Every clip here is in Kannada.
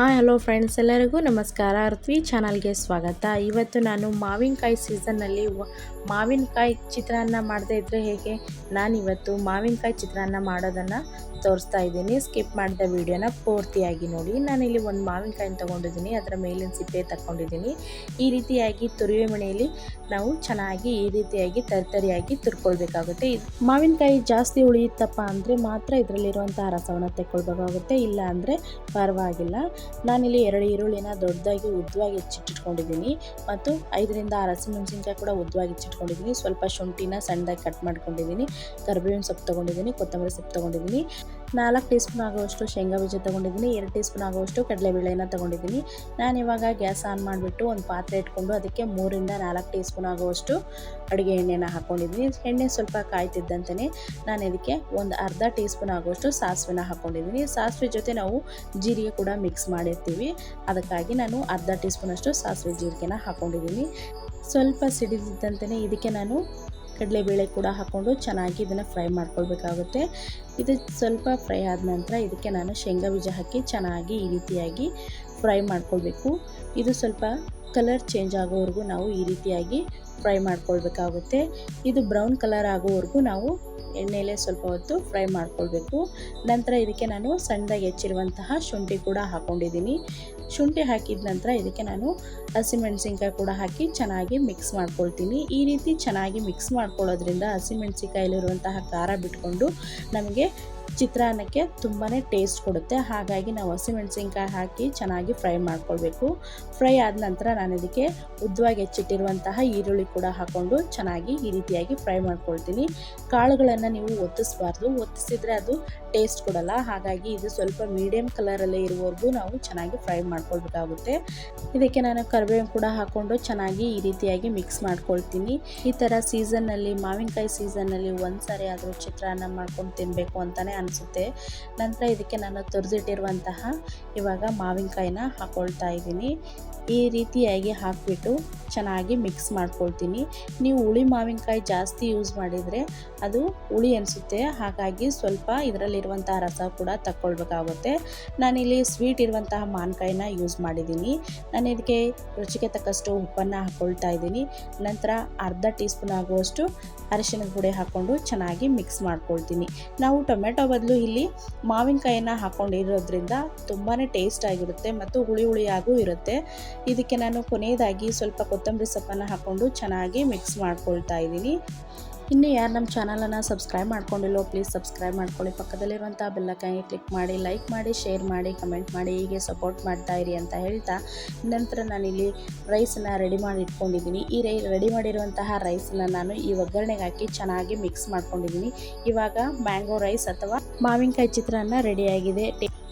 ಹಾಯ್ ಹಲೋ ಫ್ರೆಂಡ್ಸ್ ಎಲ್ಲರಿಗೂ ನಮಸ್ಕಾರ. ಅರ್ತ್ವಿ ಚಾನಲ್ಗೆ ಸ್ವಾಗತ. ಇವತ್ತು ನಾನು ಮಾವಿನಕಾಯಿ ಸೀಸನ್ನಲ್ಲಿ ಮಾವಿನಕಾಯಿ ಚಿತ್ರಾನ್ನ ಮಾಡದೇ ಇದ್ದರೆ ಹೇಗೆ? ನಾನಿವತ್ತು ಮಾವಿನಕಾಯಿ ಚಿತ್ರಾನ್ನ ಮಾಡೋದನ್ನು ತೋರಿಸ್ತಾ ಇದ್ದೀನಿ. ಸ್ಕಿಪ್ ಮಾಡಿದ ವಿಡಿಯೋನ ಪೂರ್ತಿಯಾಗಿ ನೋಡಿ. ನಾನಿಲ್ಲಿ ಒಂದು ಮಾವಿನಕಾಯಿನ ತೊಗೊಂಡಿದ್ದೀನಿ. ಅದರ ಮೇಲಿನ ಸಿಪ್ಪೆ ತಗೊಂಡಿದ್ದೀನಿ ಈ ರೀತಿಯಾಗಿ ತುರಿವೆ ಮಣೆಯಲ್ಲಿ ನಾವು ಚೆನ್ನಾಗಿ ಈ ರೀತಿಯಾಗಿ ತರಿತರಿಯಾಗಿ ತುರ್ಕೊಳ್ಬೇಕಾಗುತ್ತೆ. ಮಾವಿನಕಾಯಿ ಜಾಸ್ತಿ ಉಳಿಯುತ್ತಪ್ಪ ಅಂದರೆ ಮಾತ್ರ ಇದರಲ್ಲಿರುವಂಥ ರಸವನ್ನು ತೆಕ್ಕೊಳ್ಬೇಕಾಗುತ್ತೆ. ಇಲ್ಲ ಅಂದರೆ ಪರವಾಗಿಲ್ಲ. ನಾನಿಲ್ಲಿ ಎರಡು ಈರುಳ್ಳಿನ ದೊಡ್ಡದಾಗಿ ಉದ್ದವಾಗಿ ಹೆಚ್ಚಿಟ್ಟಿಟ್ಕೊಂಡಿದ್ದೀನಿ ಮತ್ತು ಐದರಿಂದ ಆರು ಹಸಿಮೆಣಸಿನ್ಕಾಯಿ ಕೂಡ ಉದ್ದವಾಗಿ ಹೆಚ್ಚಿಟ್ಕೊಂಡಿದ್ದೀನಿ. ಸ್ವಲ್ಪ ಶುಂಠಿನ ಸಣ್ಣದಾಗಿ ಕಟ್ ಮಾಡ್ಕೊಂಡಿದ್ದೀನಿ. ಕರ್ಬೇವಿನ ಸೊಪ್ಪು ತೊಗೊಂಡಿದ್ದೀನಿ, ಕೊತ್ತಂಬರಿ ಸೊಪ್ಪು ತೊಗೊಂಡಿದ್ದೀನಿ. ನಾಲ್ಕು ಟೀ ಸ್ಪೂನ್ ಆಗುವಷ್ಟು ಶೇಂಗಾ ಬೀಜ ತೊಗೊಂಡಿದ್ದೀನಿ, ಎರಡು ಟೀ ಸ್ಪೂನ್ ಆಗುವಷ್ಟು ಕಡಲೆಬೇಳೆನ ತೊಗೊಂಡಿದ್ದೀನಿ. ನಾನು ಇವಾಗ ಗ್ಯಾಸ್ ಆನ್ ಮಾಡಿಬಿಟ್ಟು ಒಂದು ಪಾತ್ರೆ ಇಟ್ಕೊಂಡು ಅದಕ್ಕೆ ಮೂರಿಂದ ನಾಲ್ಕು ಟೀ ಸ್ಪೂನ್ ಆಗುವಷ್ಟು ಅಡುಗೆ ಎಣ್ಣೆನ ಹಾಕ್ಕೊಂಡಿದ್ದೀನಿ ಎಣ್ಣೆ ಸ್ವಲ್ಪ ಕಾಯ್ತಿದ್ದಂತೆಯೇ ನಾನು ಇದಕ್ಕೆ ಒಂದು ಅರ್ಧ ಟೀ ಸ್ಪೂನ್ ಆಗುವಷ್ಟು ಸಾಸಿವೆನ ಹಾಕ್ಕೊಂಡಿದ್ದೀನಿ ಸಾಸಿವೆ ಜೊತೆ ನಾವು ಜೀರಿಗೆ ಕೂಡ ಮಿಕ್ಸ್ ಮಾಡಿರ್ತೀವಿ. ಅದಕ್ಕಾಗಿ ನಾನು ಅರ್ಧ ಟೀ ಸ್ಪೂನಷ್ಟು ಸಾಸಿವೆ ಜೀರಿಗೆನ ಹಾಕ್ಕೊಂಡಿದ್ದೀನಿ ಸ್ವಲ್ಪ ಸಿಡಿದಿದ್ದಂತೆಯೇ ಇದಕ್ಕೆ ನಾನು ಕಡಲೆಬೇಳೆ ಕೂಡ ಹಾಕ್ಕೊಂಡು ಚೆನ್ನಾಗಿ ಇದನ್ನು ಫ್ರೈ ಮಾಡ್ಕೊಳ್ಬೇಕಾಗುತ್ತೆ. ಇದು ಸ್ವಲ್ಪ ಫ್ರೈ ಆದ ನಂತರ ಇದಕ್ಕೆ ನಾನು ಶೇಂಗಾ ಬೀಜ ಹಾಕಿ ಚೆನ್ನಾಗಿ ಈ ರೀತಿಯಾಗಿ ಫ್ರೈ ಮಾಡ್ಕೊಳ್ಬೇಕು. ಇದು ಸ್ವಲ್ಪ ಕಲರ್ ಚೇಂಜ್ ಆಗೋವರೆಗೂ ನಾವು ಈ ರೀತಿಯಾಗಿ ಫ್ರೈ ಮಾಡ್ಕೊಳ್ಬೇಕಾಗುತ್ತೆ. ಇದು ಬ್ರೌನ್ ಕಲರ್ ಆಗೋವರೆಗೂ ನಾವು ಎಣ್ಣೆಯಲ್ಲೇ ಸ್ವಲ್ಪ ಹೊತ್ತು ಫ್ರೈ ಮಾಡ್ಕೊಳ್ಬೇಕು. ನಂತರ ಇದಕ್ಕೆ ನಾನು ಸಣ್ಣದಾಗಿ ಹೆಚ್ಚಿರುವಂತಹ ಶುಂಠಿ ಕೂಡ ಹಾಕ್ಕೊಂಡಿದ್ದೀನಿ ಶುಂಠಿ ಹಾಕಿದ ನಂತರ ಇದಕ್ಕೆ ನಾನು ಹಸಿಮೆಣಸಿನ್ಕಾಯಿ ಕೂಡ ಹಾಕಿ ಚೆನ್ನಾಗಿ ಮಿಕ್ಸ್ ಮಾಡ್ಕೊಳ್ತೀನಿ. ಈ ರೀತಿ ಚೆನ್ನಾಗಿ ಮಿಕ್ಸ್ ಮಾಡ್ಕೊಳ್ಳೋದ್ರಿಂದ ಹಸಿಮೆಣಸಿನ್ಕಾಯಲ್ಲಿರುವಂತಹ ಖಾರ ಬಿಟ್ಕೊಂಡು ನಮಗೆ ಚಿತ್ರಾನ್ನಕ್ಕೆ ತುಂಬಾ ಟೇಸ್ಟ್ ಕೊಡುತ್ತೆ. ಹಾಗಾಗಿ ನಾವು ಹಸಿಮೆಣಸಿನ್ಕಾಯಿ ಹಾಕಿ ಚೆನ್ನಾಗಿ ಫ್ರೈ ಮಾಡ್ಕೊಳ್ಬೇಕು. ಫ್ರೈ ಆದ ನಂತರ ನಾನು ಇದಕ್ಕೆ ಉದ್ದವಾಗಿ ಹೆಚ್ಚಿಟ್ಟಿರುವಂತಹ ಈರುಳ್ಳಿ ಕೂಡ ಹಾಕ್ಕೊಂಡು ಚೆನ್ನಾಗಿ ಈ ರೀತಿಯಾಗಿ ಫ್ರೈ ಮಾಡ್ಕೊಳ್ತೀನಿ. ಕಾಳುಗಳನ್ನು ನೀವು ಒತ್ತಿಸ್ಬಾರ್ದು. ಒತ್ತಿಸಿದ್ರೆ ಅದು ಟೇಸ್ಟ್ ಕೊಡಲ್ಲ. ಹಾಗಾಗಿ ಇದು ಸ್ವಲ್ಪ ಮೀಡಿಯಮ್ ಕಲರಲ್ಲೇ ಇರುವವರೆಗೂ ನಾವು ಚೆನ್ನಾಗಿ ಫ್ರೈ ಮಾಡ್ಕೊಳ್ಬೇಕಾಗುತ್ತೆ. ಇದಕ್ಕೆ ನಾನು ಕರಿಬೇವು ಕೂಡ ಹಾಕ್ಕೊಂಡು ಚೆನ್ನಾಗಿ ಈ ರೀತಿಯಾಗಿ ಮಿಕ್ಸ್ ಮಾಡ್ಕೊಳ್ತೀನಿ. ಈ ಥರ ಸೀಸನ್ನಲ್ಲಿ ಮಾವಿನಕಾಯಿ ಸೀಸನ್ನಲ್ಲಿ ಒಂದು ಸಾರಿ ಆದರೂ ಚಿತ್ರಾನ್ನ ಮಾಡ್ಕೊಂಡು ತಿನ್ನಬೇಕು ಅಂತಲೇ ಅನಿಸುತ್ತೆ. ನಂತರ ಇದಕ್ಕೆ ನಾನು ತುರಿದಿಟ್ಟಿರುವಂತಹ ಇವಾಗ ಮಾವಿನಕಾಯಿನ ಹಾಕ್ಕೊಳ್ತಾ ಇದ್ದೀನಿ. ಈ ರೀತಿಯಾಗಿ ಹಾಕಿಬಿಟ್ಟು ಚೆನ್ನಾಗಿ ಮಿಕ್ಸ್ ಮಾಡ್ಕೊಳ್ತೀನಿ. ನೀವು ಹುಳಿ ಮಾವಿನಕಾಯಿ ಜಾಸ್ತಿ ಯೂಸ್ ಮಾಡಿದರೆ ಅದು ಹುಳಿ ಅನಿಸುತ್ತೆ. ಹಾಗಾಗಿ ಸ್ವಲ್ಪ ಇದರಲ್ಲಿರುವಂತಹ ರಸ ಕೂಡ ತಕ್ಕೊಳ್ಬೇಕಾಗುತ್ತೆ. ನಾನಿಲ್ಲಿ ಸ್ವೀಟ್ ಇರುವಂತಹ ಮಾವಿನಕಾಯಿನ ಯೂಸ್ ಮಾಡಿದ್ದೀನಿ. ನಾನು ಇದಕ್ಕೆ ರುಚಿಗೆ ತಕ್ಕಷ್ಟು ಉಪ್ಪನ್ನು ಹಾಕ್ಕೊಳ್ತಾ ಇದ್ದೀನಿ. ನಂತರ ಅರ್ಧ ಟೀ ಸ್ಪೂನ್ ಆಗುವಷ್ಟು ಅರಿಶಿನ ಪುಡಿ ಹಾಕ್ಕೊಂಡು ಚೆನ್ನಾಗಿ ಮಿಕ್ಸ್ ಮಾಡ್ಕೊಳ್ತೀನಿ. ನಾವು ಟೊಮೆಟೊ ಬದಲು ಇಲ್ಲಿ ಮಾವಿನಕಾಯಿನ ಹಾಕೊಂಡಿರೋದ್ರಿಂದ ತುಂಬಾ ಟೇಸ್ಟ್ ಆಗಿರುತ್ತೆ ಮತ್ತು ಹುಳಿ ಹುಳಿಯಾಗೂ ಇರುತ್ತೆ. ಇದಕ್ಕೆ ನಾನು ಕೊನೆಯದಾಗಿ ಸ್ವಲ್ಪ ಕೊತ್ತಂಬರಿ ಸೊಪ್ಪನ್ನು ಹಾಕ್ಕೊಂಡು ಚೆನ್ನಾಗಿ ಮಿಕ್ಸ್ ಮಾಡ್ಕೊಳ್ತಾ ಇದ್ದೀನಿ. ಇನ್ನು ಯಾರು ನಮ್ಮ ಚಾನಲನ್ನು ಸಬ್ಸ್ಕ್ರೈಬ್ ಮಾಡ್ಕೊಂಡಿಲ್ಲೋ ಪ್ಲೀಸ್ ಸಬ್ಸ್ಕ್ರೈಬ್ ಮಾಡ್ಕೊಳ್ಳಿ. ಪಕ್ಕದಲ್ಲಿರುವಂಥ ಬೆಲ್ಲಕಾಯಿ ಕ್ಲಿಕ್ ಮಾಡಿ ಲೈಕ್ ಮಾಡಿ ಶೇರ್ ಮಾಡಿ ಕಮೆಂಟ್ ಮಾಡಿ, ಹೀಗೆ ಸಪೋರ್ಟ್ ಮಾಡ್ತಾ ಇರಿ ಅಂತ ಹೇಳ್ತಾ ನಂತರ ನಾನಿಲ್ಲಿ ರೈಸನ್ನು ರೆಡಿ ಮಾಡಿ ಇಟ್ಕೊಂಡಿದ್ದೀನಿ. ಈ ರೈ ರೆಡಿ ಮಾಡಿರುವಂತಹ ರೈಸನ್ನು ನಾನು ಈ ಒಗ್ಗರಣೆಗೆ ಹಾಕಿ ಚೆನ್ನಾಗಿ ಮಿಕ್ಸ್ ಮಾಡ್ಕೊಂಡಿದ್ದೀನಿ. ಇವಾಗ ಮ್ಯಾಂಗೋ ರೈಸ್ ಅಥವಾ ಮಾವಿನಕಾಯಿ ಚಿತ್ರಾನ್ನ ರೆಡಿಯಾಗಿದೆ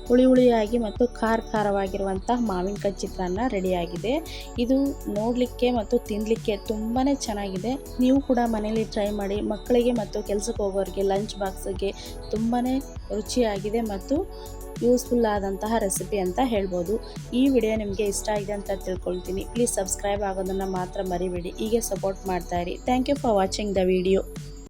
ಹುಳಿ ಹುಳಿಯಾಗಿ ಮತ್ತು ಖಾರ ಖಾರವಾಗಿರುವಂತಹ ಮಾವಿನಕಾಯಿ ಚಿತ್ರಾನ್ನ ರೆಡಿಯಾಗಿದೆ. ಇದು ನೋಡಲಿಕ್ಕೆ ಮತ್ತು ತಿನ್ನಲಿಕ್ಕೆ ತುಂಬಾ ಚೆನ್ನಾಗಿದೆ. ನೀವು ಕೂಡ ಮನೇಲಿ ಟ್ರೈ ಮಾಡಿ, ಮಕ್ಕಳಿಗೆ ಮತ್ತು ಕೆಲಸಕ್ಕೆ ಹೋಗೋರಿಗೆ ಲಂಚ್ ಬಾಕ್ಸಿಗೆ ತುಂಬಾ ರುಚಿಯಾಗಿದೆ ಮತ್ತು ಯೂಸ್ಫುಲ್ ಆದಂತಹ ರೆಸಿಪಿ ಅಂತ ಹೇಳ್ಬೋದು. ಈ ವಿಡಿಯೋ ನಿಮಗೆ ಇಷ್ಟ ಆಗಿದೆ ಅಂತ ತಿಳ್ಕೊಳ್ತೀನಿ. ಪ್ಲೀಸ್ ಸಬ್ಸ್ಕ್ರೈಬ್ ಆಗೋದನ್ನು ಮಾತ್ರ ಮರಿಬೇಡಿ. ಹೀಗೆ support ಮಾಡ್ತಾಯಿರಿ thank you for watching the video.